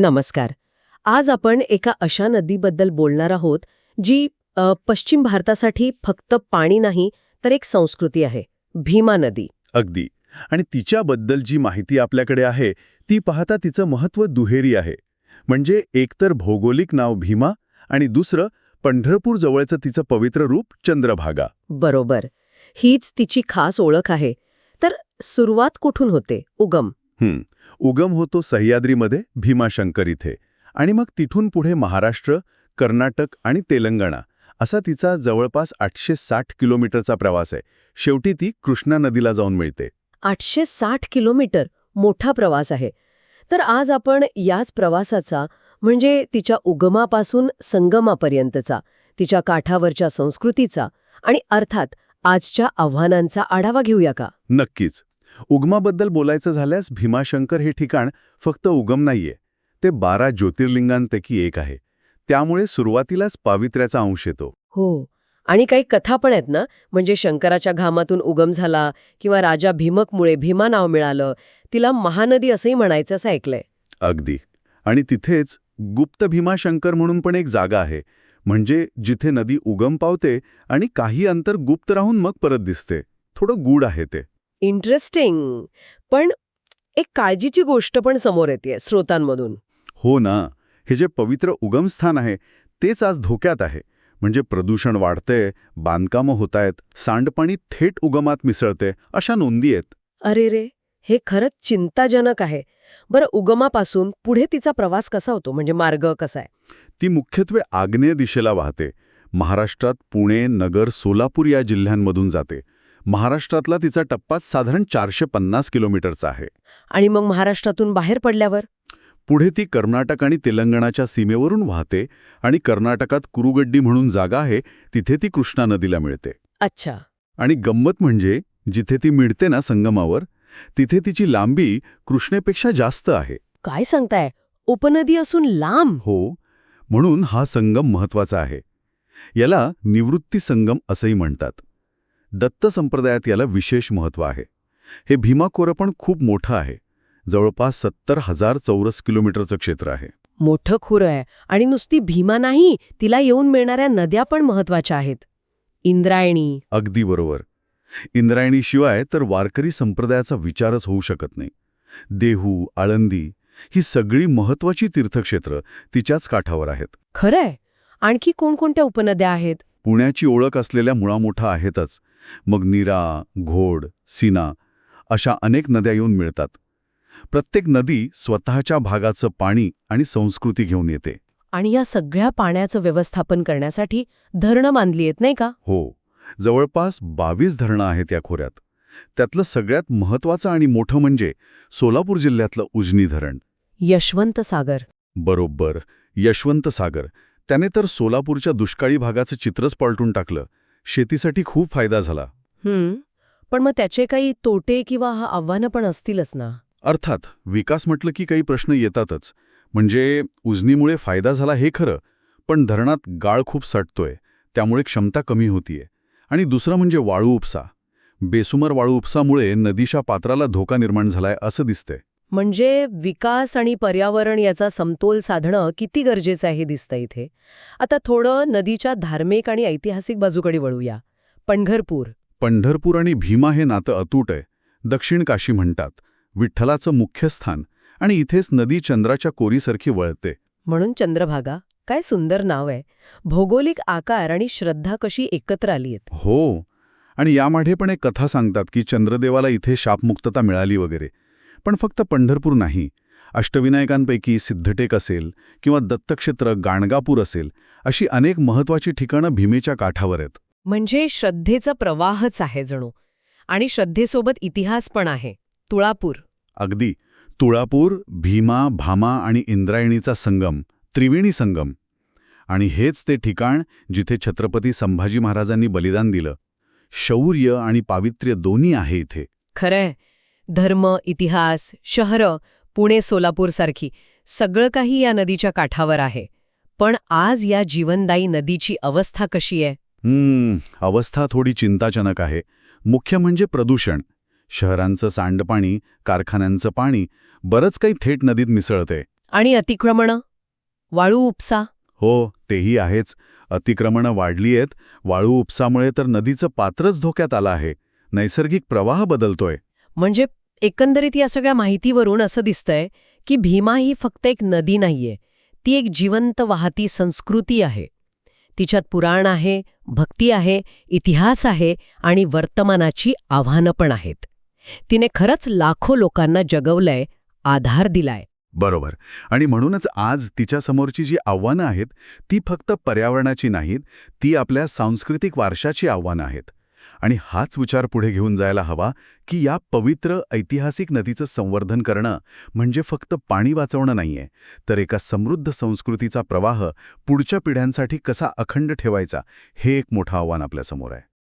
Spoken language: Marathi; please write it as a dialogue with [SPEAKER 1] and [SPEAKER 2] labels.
[SPEAKER 1] नमस्कार. आज आपण एका अशा नदीबद्दल बोलणार आहोत जी अ, पश्चिम भारतासाठी फक्त पाणी नाही तर एक संस्कृती आहे भीमा नदी.
[SPEAKER 2] अगदी. आणि तिच्याबद्दल जी माहिती आपल्याकडे आहे ती पाहता तिचं महत्त्व दुहेरी आहे. म्हणजे एकतर भौगोलिक नाव भीमा आणि दुसरं पंढरपूर जवळचं तिचं पवित्र रूप चंद्रभागा.
[SPEAKER 1] बरोबर. हीच तिची खास ओळख आहे. तर सुरुवात कुठून होते उगम?
[SPEAKER 2] हं, उगम होतो सह्याद्रीमध्ये भीमाशंकर इथे. आणि मग तिथून पुढे महाराष्ट्र कर्नाटक आणि तेलंगणा असा तिचा जवळपास आठशे साठ किलोमीटरचा प्रवास आहे. शेवटी ती कृष्णा नदीला जाऊन मिळते.
[SPEAKER 1] आठशे साठ किलोमीटर मोठा प्रवास आहे. तर आज आपण याच प्रवासाचा म्हणजे तिच्या उगमापासून संगमापर्यंतचा तिच्या काठावरच्या संस्कृतीचा आणि अर्थात आजच्या आव्हानांचा आढावा घेऊया का?
[SPEAKER 2] नक्कीच. उगमाबद्दल बोलायचं झाल्यास भीमाशंकर हे ठिकाण फक्त उगम नाहीये. ते बारा ज्योतिर्लिंगांपैकी एक आहे. त्यामुळे सुरुवातीलाच पावित्र्याचा अंश येतो.
[SPEAKER 1] हो. आणि काही कथा पण आहेत ना? म्हणजे शंकराच्या घामातून उगम झाला किंवा राजा भीमकमुळे भीमा नाव मिळालं तिला महानदी असंही म्हणायचं असं ऐकलंय.
[SPEAKER 2] अगदी. आणि तिथेच गुप्त भीमाशंकर म्हणून पण एक जागा आहे. म्हणजे जिथे नदी उगम पावते आणि काही अंतर गुप्त राहून मग परत दिसते. थोडं गूढ आहे ते.
[SPEAKER 1] इंटरेस्टिंग. पण एक काळजीची गोष्ट पण समोर येते स्रोतांमधून.
[SPEAKER 2] हो ना. हे जे पवित्र उगमस्थान आहे तेच आज धोक्यात आहे. म्हणजे प्रदूषण वाढतंय बांधकामं होतायत सांडपाणी थेट उगमात मिसळते अशा नोंदी आहेत.
[SPEAKER 1] अरे रे हे खरंच चिंताजनक आहे. बरं उगमापासून पुढे तिचा प्रवास कसा होतो? म्हणजे मार्ग कसा आहे?
[SPEAKER 2] ती मुख्यत्वे आग्नेय दिशेला वाहते. महाराष्ट्रात पुणे नगर सोलापूर या जिल्ह्यांमधून जाते. महाराष्ट्रातला तिचा टप्पा साधारण चारशे पन्नास किलोमीटरचा आहे.
[SPEAKER 1] आणि मग महाराष्ट्रातून बाहेर पडल्यावर?
[SPEAKER 2] पुढे ती कर्नाटक आणि तेलंगणाच्या सीमेवरून वाहते आणि कर्नाटकात कुरुगड्डी म्हणून जागा आहे तिथे ती कृष्णा नदीला मिळते.
[SPEAKER 1] अच्छा.
[SPEAKER 2] आणि गंमत म्हणजे जिथे ती मिळते ना संगमावर तिथे तिची लांबी कृष्णेपेक्षा जास्त आहे.
[SPEAKER 1] काय सांगताय? उपनदी असून लांब.
[SPEAKER 2] हो म्हणून हा संगम महत्त्वाचा आहे. याला निवृत्ती संगम असंही म्हणतात. दत्त संप्रदायात याला विशेष महत्त्व आहे. हे भीमाकोरं पण खूप मोठं आहे. जवळपास सत्तर हजार चौरस किलोमीटरचं क्षेत्र आहे.
[SPEAKER 1] मोठं खुरं आहे आणि नुसती भीमा नाही तिला येऊन मिळणाऱ्या नद्या पण महत्त्वाच्या आहेत. इंद्रायणी.
[SPEAKER 2] अगदी बरोबर. इंद्रायणीशिवाय तर वारकरी संप्रदायाचा विचारच होऊ शकत नाही. देहू आळंदी ही सगळी महत्वाची तीर्थक्षेत्र तिच्याच काठावर आहेत.
[SPEAKER 1] खरंय. आणखी कोणकोणत्या उपनद्या आहेत?
[SPEAKER 2] पुण्याची ओळख असलेल्या मुळामुठा आहेतच. मग नीरा घोड सीना अशा अनेक नद्या येऊन मिळतात. प्रत्येक नदी स्वतःच्या भागाचं पाणी आणि संस्कृती घेऊन येते.
[SPEAKER 1] आणि या सगळ्या पाण्याचं व्यवस्थापन करण्यासाठी धरणं बांधली आहेत नाही का?
[SPEAKER 2] हो. जवळपास बावीस धरणं आहेत या खोऱ्यात. त्यातलं सगळ्यात महत्वाचं आणि मोठं म्हणजे सोलापूर जिल्ह्यातलं उजनी धरण.
[SPEAKER 1] यशवंत सागर.
[SPEAKER 2] बरोबर. यशवंत सागर. त्याने तर सोलापूरच्या दुष्काळी भागाचं चित्रच पलटून टाकलं. शेतीसाठी खूप फायदा झाला.
[SPEAKER 1] पण मग त्याचे काही तोटे किंवा हा आव्हानं पण असतीलच ना?
[SPEAKER 2] अर्थात विकास म्हटलं की काही प्रश्न येतातच. म्हणजे उजनीमुळे फायदा झाला हे खरं पण धरणात गाळ खूप सटतोय त्यामुळे क्षमता कमी होतीये. आणि दुसरं म्हणजे वाळू उपसा. बेसुमार वाळू उपसामुळे नदीच्या पात्राला धोका निर्माण झालाय असं दिसतंय.
[SPEAKER 1] म्हणजे विकास आणि पर्यावरण याचा समतोल साधणं किती गरजेचं आहे दिसतं इथे. आता थोडं नदीच्या धार्मिक आणि ऐतिहासिक बाजूकडे वळूया. पंढरपूर.
[SPEAKER 2] पंढरपूर आणि भीमा हे नातं अतूट आहे. दक्षिण काशी म्हणतात. विठ्ठलाचं मुख्य स्थान आणि इथेच नदी चंद्राच्या कोरीसारखी वळते.
[SPEAKER 1] म्हणून चंद्रभागा. काय सुंदर नाव आहे. भौगोलिक आकार आणि श्रद्धा कशी एकत्र आली आहेत.
[SPEAKER 2] हो. आणि यामाढे पण एक कथा सांगतात की चंद्रदेवाला इथे शापमुक्तता मिळाली वगैरे. पण फक्त पंढरपूर नाही. अष्टविनायकांपैकी सिद्धटेक असेल किंवा दत्तक्षेत्र गाणगापूर असेल अशी अनेक महत्वाची ठिकाणं भीमेच्या काठावर आहेत.
[SPEAKER 1] म्हणजे श्रद्धेचा प्रवाहच आहे जणू. आणि श्रद्धेसोबत इतिहास पण आहे. तुळापूर.
[SPEAKER 2] अगदी. तुळापूर भीमा भामा आणि इंद्रायणीचा संगम त्रिवेणी संगम. आणि हेच ते ठिकाण जिथे छत्रपती संभाजी महाराजांनी बलिदान दिलं. शौर्य आणि पावित्र्य दोन्ही आहे इथे.
[SPEAKER 1] खरंय. धर्म इतिहास शहरं पुणे सोलापूरसारखी सगळं काही या नदीच्या काठावर आहे. पण आज या जीवनदायी नदीची अवस्था कशी आहे?
[SPEAKER 2] हम्म अवस्था थोडी चिंताजनक आहे. मुख्य म्हणजे प्रदूषण. शहरांचं सांडपाणी कारखान्यांचं पाणी बरंच काही थेट नदीत मिसळते.
[SPEAKER 1] आणि अतिक्रमणं? वाळू उपसा?
[SPEAKER 2] हो तेही आहेच. अतिक्रमणं वाढली आहेत. वाळू उपसामुळे तर नदीचं पात्रच धोक्यात आलं आहे. नैसर्गिक प्रवाह बदलतोय.
[SPEAKER 1] म्हणजे एकंदरीत या सगळ्या माहितीवरून असं दिसतंय की भीमा ही फक्त एक नदी नाहीये. ती एक जिवंत वाहती संस्कृती आहे. तिच्यात पुराण आहे भक्ती आहे इतिहास आहे आणि वर्तमानाची आव्हानं पण आहेत. तिने खरंच लाखो लोकांना जगवलंय आधार दिलाय.
[SPEAKER 2] बरोबर. आणि म्हणूनच आज तिच्यासमोरची जी आव्हानं आहेत ती फक्त पर्यावरणाची नाहीत ती आपल्या सांस्कृतिक वारशाची आव्हानं आहेत. आणि हाच विचार पुढे घेऊन जायला हवा की या पवित्र ऐतिहासिक नदीचं संवर्धन करणं म्हणजे फक्त पाणी वाचवणं नाहीये तर एका समृद्ध संस्कृतीचा प्रवाह पुढच्या पिढ्यांसाठी कसा अखंड ठेवायचा हे एक मोठं आव्हान आपल्यासमोर आहे.